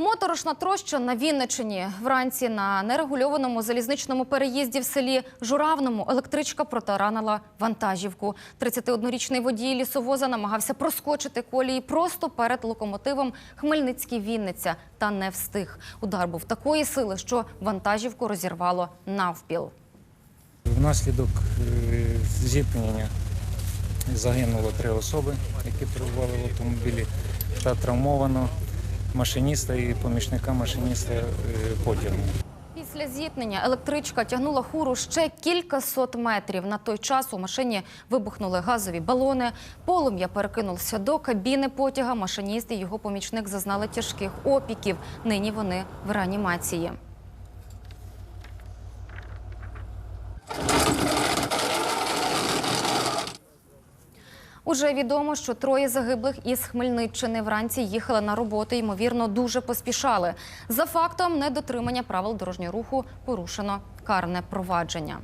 Моторошна троща на Вінничині. Вранці на нерегульованому залізничному переїзді в селі Журавному електричка протаранила вантажівку. 31-річний водій лісовоза намагався проскочити колії просто перед локомотивом Хмельницький-Вінниця та не встиг. Удар був такої сили, що вантажівку розірвало навпіл. Внаслідок е, зіткнення загинуло три особи, які перебували в автомобілі, та травмовано машиніста і помічника машиніста е, потягу. Після зіткнення електричка тягнула хуру ще кілька сот метрів. На той час у машині вибухнули газові балони. Полум'я перекинулося до кабіни потяга. Машиніст і його помічник зазнали тяжких опіків. Нині вони в реанімації. Уже відомо, що троє загиблих із Хмельниччини вранці їхали на роботу, ймовірно, дуже поспішали. За фактом недотримання правил дорожнього руху порушено карне провадження.